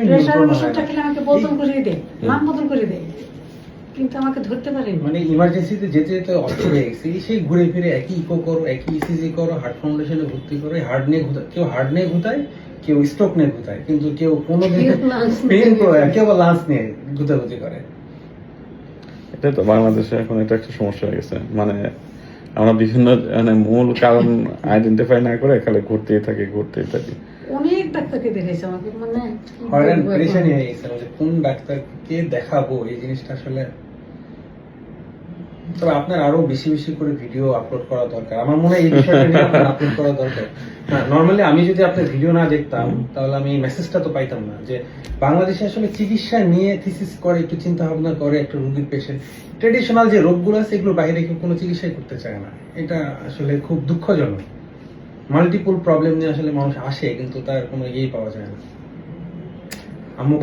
কোনোভাবে প্রেশারের নিয়ন্ত্রণ ওষুধটা খেলে আমাকে বদল করে দেয় নাম বদল করে দেয় কিন্তু আমাকে ধরতে পারেনি। মানে ইমার্জেন্সিতে যেতে যেতে অর্থ হয়ে গেছে। সেই ঘুরে ফিরে একই ইকো করো একই ইসিজি করো হার্ট ফাউন্ডেশনে ভর্তি করো হার্ট নিয়ে ঘুতায় কেউ হার্ট নিয়ে ঘুতায় কেউ স্ট্রোক নিয়ে ঘুতায়। কিন্তু কেউ কোনো কেউ পেন করে কেউ লাঞ্চ নিয়ে ঘুতাঘুতি করে। এটা তো বাংলাদেশে এখন এটা একটা সমস্যা হয়ে গেছে। মানে আমরা বিভিন্ন মানে মূল কারণ আইডেন্টিফাই না করে খালি ঘুরতেই থাকি ঘুরতেই থাকি। অনেক ডাক্তারকে দেখেছে আমাকে মানে কি হয়রান পেরেশানি হয়ে গেছে কোন ডাক্তারকে দেখাবো? এই জিনিসটা আসলে তবে আপনার আরও বেশি বেশি করে ভিডিও আপলোড করা দরকার। আমার মনে হয় এই বিষয়টা নিয়ে আপনার আপলোড করা দরকার। নর্মালি আমি যদি আপনার ভিডিও না দেখতাম, তাহলে আমি মেসেজটা তো পাইতাম না যে বাংলাদেশে আসলে চিকিৎসা নিয়ে থিসিস করে, একটু চিন্তা ভাবনা করে, একটা রোগীর পেশেন্ট। ট্রেডিশনাল যে রোগগুলো আছে এগুলো বাইরে কেউ কোনো চিকিৎসাই করতে চায় না। এটা আসলে খুব দুঃখজনক। মাল্টিপল প্রবলেম নিয়ে আসলে মানুষ আসে, কিন্তু তার কোনো ইয়েই পাওয়া যায় না। আম্মুকে